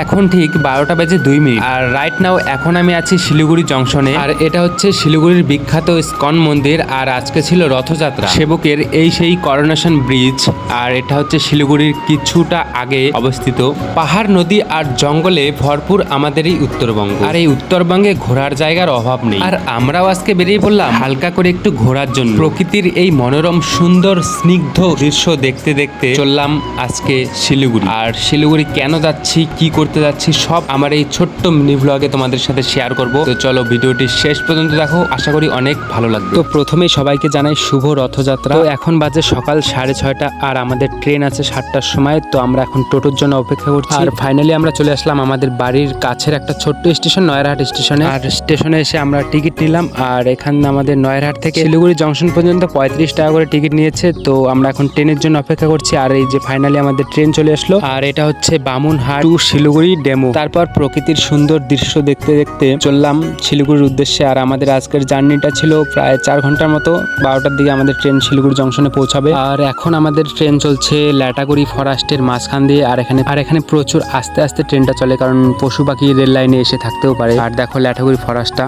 এখন ঠিক বারোটা বেজে দুই মিনিট। আর রাইট নাও এখন আমি আছি শিলিগুড়ি জংশনে। আর এটা হচ্ছে শিলিগুড়ির বিখ্যাত স্কন মন্দির, আর আজকে ছিল রথযাত্রা। সেবকের এই সেই করোনেশন ব্রিজ আর এটা হচ্ছে শিলিগুড়ির কিছুটা আগে অবস্থিত। পাহাড়, নদী আর জঙ্গলে ভরপুর আমাদের এই উত্তরবঙ্গ। আর এই উত্তরবঙ্গে ঘোরার জায়গার অভাব নেই। আর আমরাও আজকে বেরিয়ে পড়লাম হালকা করে একটু ঘোরার জন্য। প্রকৃতির এই মনোরম, সুন্দর, স্নিগ্ধ দৃশ্য দেখতে দেখতে চললাম আজকে শিলিগুড়ি। আর শিলিগুড়ি কেন যাচ্ছি, কি করতে যাচ্ছি সব আমার এই ছোট্ট মিনি ব্লগে তোমাদের সাথে শেয়ার করব। তো চলো ভিডিওটি শেষ পর্যন্ত দেখো আশা করি অনেক ভালো লাগবে। তো প্রথমেই সবাইকে জানাই শুভ রথযাত্রা। তো এখন বাজে সকাল সাড়ে ছয়টা আর আমাদের ট্রেন আছে সাতটার সময় তো আমরা এখন টোটোর জন্য অপেক্ষা করছি। আর ফাইনালি আমরা চলে আসলাম আমাদের বাড়ির কাছের একটা ছোট্ট স্টেশন নয়রহাট স্টেশনে আর স্টেশনে এসে আমরা টিকিট নিলাম আর এখানে আমাদের নয়রহাট থেকে শিলিগুড়ি জংশন পর্যন্ত পঁয়ত্রিশ টাকা করে টিকিট নিয়েছে তো আমরা এখন ট্রেনের জন্য অপেক্ষা করছি। আর এই যে ফাইনালি আমাদের ট্রেন চলে আসলো। আর এটা হচ্ছে বামুনহাট টু শিলিগুড়ি। ডেমো। তারপর প্রকৃতির সুন্দর দৃশ্য দেখতে দেখতে চললাম শিলিগুড়ির উদ্দেশ্যে। আর আমাদের আজকের জার্নিটা ছিল প্রায় চার ঘণ্টার মতো। বারোটার দিকে আমাদের ট্রেন শিলিগুড়ি জংশনে পৌঁছাবে। আর এখন আমাদের ট্রেন চলছে ল্যাটাগুড়ি ফরেস্টের মাঝখান দিয়ে। আর এখানে আর এখানে প্রচুর আস্তে আস্তে ট্রেনটা চলে। কারণ পশু পাখি রেল লাইনে এসে থাকতেও পারে। আর দেখো ল্যাটাগুড়ি ফরেস্টটা।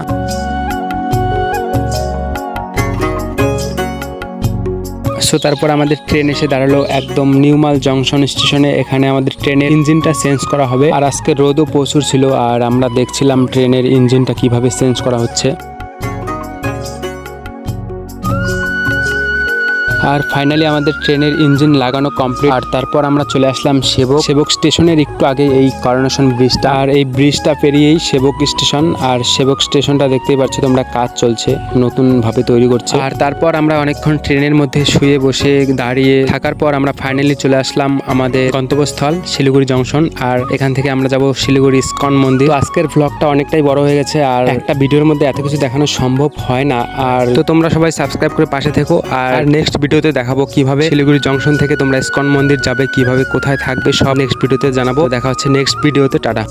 সো তারপর আমাদের ট্রেন এসে দাঁড়াল একদম নিউমাল জংশন স্টেশনে এখানে আমাদের ট্রেনের ইঞ্জিনটা চেঞ্জ করা হবে। আর আজকে রোদও প্রচুর ছিল, আর আমরা দেখছিলাম ট্রেনের ইঞ্জিনটা কীভাবে চেঞ্জ করা হচ্ছে। আর ফাইনালি আমাদের ট্রেনের ইঞ্জিন লাগানো কমপ্লিট আর তারপর আমরা চলে আসলাম সেবক। সেবক স্টেশনের একটু আগে এই করোনেশন ব্রিজটা আর এই ব্রিজটা পেরিয়েই সেবক স্টেশন। আর সেবক স্টেশনটা দেখতেই পাচ্ছ তোমরা কাজ চলছে নতুন ভাবে তৈরি করছে। আর তারপর আমরা অনেকক্ষণ ট্রেনের মধ্যে শুয়ে বসে দাঁড়িয়ে থাকার পর আমরা ফাইনালি চলে আসলাম আমাদের গন্তব্যস্থল, শিলিগুড়ি জংশন আর এখান থেকে আমরা যাব শিলিগুড়ি ইস্কন মন্দির। আজকের ব্লগটা অনেকটাই বড় হয়ে গেছে। আর একটা ভিডিওর মধ্যে এত কিছু দেখানো সম্ভব হয় না। আর তো তোমরা সবাই সাবস্ক্রাইব করে পাশে থেকো। আর নেক্সট ভিডিওতে দেখাবো কীভাবে শিলিগুড়ি জংশন থেকে তোমরা ইস্কন মন্দির যাবে, কীভাবে কোথায় থাকবে, সব নেক্সট ভিডিওতে জানাব। দেখা হচ্ছে নেক্সট ভিডিওতে, টাটা।